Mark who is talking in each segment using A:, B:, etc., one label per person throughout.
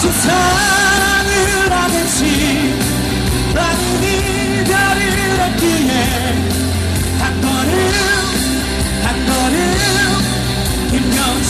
A: 사랑을 하겠지 나는 이별을 했기에 한 걸음 한 걸음 힘겨운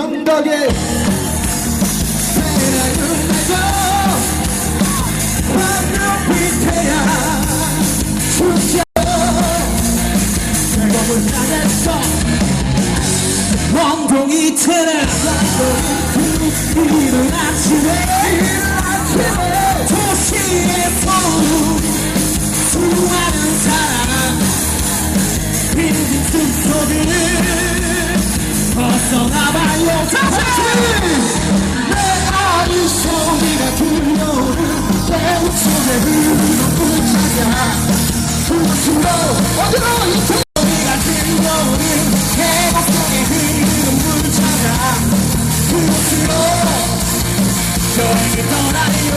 A: 언덕에 사랑을 내고 황금빛 태양 춤춰 즐거움을 향했어 원동이 트는 이른 아침에. 도시의 푸 수많은 사랑 빈빈 숨소리를 벗어나봐요 다시 내 아이 소리가 들려오는 내 흐르는 불차가 그곳으로 어디로 이 소리가 들려오는 내 흐르는 불차가 그곳으로 저에게 떠나요